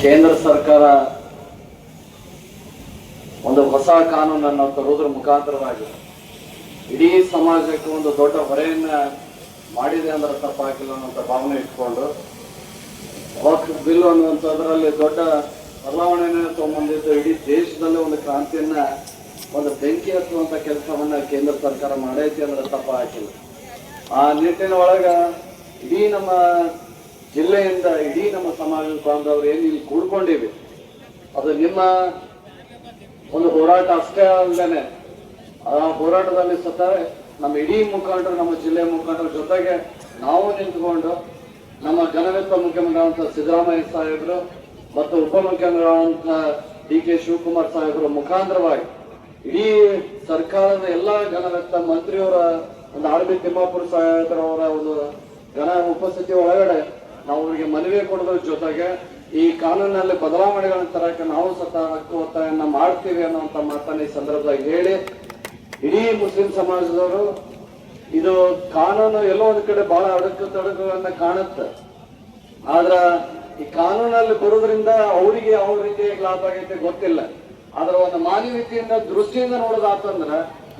ಕೇಂದ್ರ ಸರ್ಕಾರ ಒಂದು ಹೊಸ ಕಾನೂನನ್ನು ತರುವುದರ ಮುಖಾಂತರವಾಗಿ ಇಡೀ ಸಮಾಜಕ್ಕೆ ಒಂದು ದೊಡ್ಡ ಹೊರೆಯನ್ನ ಮಾಡಿದೆ ಅಂದ್ರೆ ತಪ್ಪಾಗಿಲ್ಲ ಅನ್ನೋಂಥ ಭಾವನೆ ಇಟ್ಕೊಂಡು ವಕ್ಫ್ ಬಿಲ್ ಅನ್ನುವಂಥದ್ರಲ್ಲಿ ದೊಡ್ಡ ಬದಲಾವಣೆಯನ್ನು ತಗೊಂಬಂದಿದ್ದು ಇಡೀ ದೇಶದಲ್ಲೇ ಒಂದು ಕ್ರಾಂತಿಯನ್ನ, ಒಂದು ಬೆಂಕಿ ಹತ್ತುವಂತ ಕೆಲಸವನ್ನ ಕೇಂದ್ರ ಸರ್ಕಾರ ಮಾಡೈತಿ ಅಂದ್ರೆ ತಪ್ಪ ಹಾಕಿಲ್ಲ ಆ ನಿಟ್ಟಿನ ಒಳಗ ಇಡೀ ನಮ್ಮ ಜಿಲ್ಲೆಯಿಂದ ಇಡೀ ನಮ್ಮ ಸಮಾಜ ಬಾಂಧವರು ಏನು ಇಲ್ಲಿ ಕೂಡ್ಕೊಂಡಿವಿ, ಅದು ನಿಮ್ಮ ಒಂದು ಹೋರಾಟ ಅಷ್ಟೇ ಅಲ್ಲದೆ ಆ ಹೋರಾಟದಲ್ಲಿ ಸತ ನಮ್ಮ ಇಡೀ ಮುಖಂಡರು, ನಮ್ಮ ಜಿಲ್ಲೆಯ ಮುಖಂಡರ ಜೊತೆಗೆ ನಾವು ನಿಂತ್ಕೊಂಡು ನಮ್ಮ ಜನವಿತ್ತ ಮುಖ್ಯಮಂತ್ರಿ ಸಿದ್ದರಾಮಯ್ಯ ಸಾಹೇಬರು ಮತ್ತು ಉಪಮುಖ್ಯಮಂತ್ರಿಗಳಾದಂಥ ಡಿ ಕೆ ಶಿವಕುಮಾರ್ ಸಾಹೇಬರ ಮುಖಾಂತರವಾಗಿ ಇಡೀ ಸರ್ಕಾರದ ಎಲ್ಲ ಜನವೆತ್ತ ಮಂತ್ರಿಯವರ ಒಂದು ಆರ್ ಬಿ ತಿಮ್ಮಾಪುರ ಸಾಹೇಬರವರ ಒಂದು ಜನ ಉಪಸ್ಥಿತಿ ಒಳಗಡೆ ನಾವು ಅವರಿಗೆ ಮನವಿ ಕೊಡೋದ್ರ ಜೊತೆಗೆ ಈ ಕಾನೂನಿನಲ್ಲಿ ಬದಲಾವಣೆಗಳನ್ನು ತರಕ್ಕೆ ನಾವು ಸತ ಹಕ್ಕು ಒತ್ತಾಯನ್ನ ಮಾಡ್ತೀವಿ ಅನ್ನುವಂತ ಮಾತನ್ನ ಈ ಸಂದರ್ಭದಾಗ ಹೇಳಿ, ಇಡೀ ಮುಸ್ಲಿಂ ಸಮಾಜದವರು ಇದು ಕಾನೂನು ಎಲ್ಲೋ ಒಂದು ಕಡೆ ಬಹಳ ಅಡಕು ತಡಕುಗಳನ್ನ ಕಾಣುತ್ತೆ. ಆದ್ರ ಈ ಕಾನೂನಲ್ಲಿ ಬರೋದ್ರಿಂದ ಅವರಿಗೆ ಯಾವ ರೀತಿಯಾಗಿ ಲಾಭ ಆಗೈತೆ ಗೊತ್ತಿಲ್ಲ. ಆದ್ರೆ ಒಂದು ಮಾನವೀಯತೆಯಿಂದ ದೃಷ್ಟಿಯಿಂದ ನೋಡೋದಾತಂದ್ರ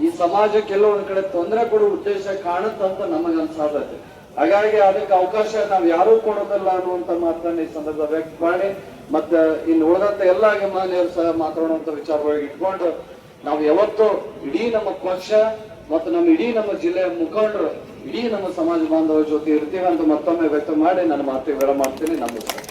ಈ ಸಮಾಜಕ್ಕೆ ಎಲ್ಲೋ ಒಂದ್ ಕಡೆ ತೊಂದರೆ ಕೊಡೋ ಉದ್ದೇಶ ಕಾಣುತ್ತಂತ ನಮಗನ್ಸಾದತೆ. ಹಾಗಾಗಿ ಅದಕ್ಕೆ ಅವಕಾಶ ನಾವು ಯಾರೂ ಕೊಡೋದಿಲ್ಲ ಅನ್ನುವಂತ ಮಾತನ್ನ ಈ ಸಂದರ್ಭ ವ್ಯಕ್ತ ಮಾಡಿ, ಮತ್ತೆ ಇನ್ನು ಉಳಿದಂತ ಎಲ್ಲ ಅಭಿಮಾನಿಯರು ಸಹ ಮಾತಾಡುವಂತ ವಿಚಾರವಾಗಿ ಇಟ್ಕೊಂಡು, ನಾವು ಯಾವತ್ತೂ ಇಡೀ ನಮ್ಮ ಪಕ್ಷ ಮತ್ತು ನಮ್ಮ ಇಡೀ ನಮ್ಮ ಜಿಲ್ಲೆಯ ಮುಖಂಡರು, ಇಡೀ ನಮ್ಮ ಸಮಾಜ ಬಾಂಧವರ ಜೊತೆ ಇರ್ತೀವಿ ಅಂತ ಮತ್ತೊಮ್ಮೆ ವ್ಯಕ್ತ ಮಾಡಿ ನನ್ನ ಮಾತು ವಿಡ ಮಾಡ್ತೀನಿ. ನಮಸ್ಕಾರ.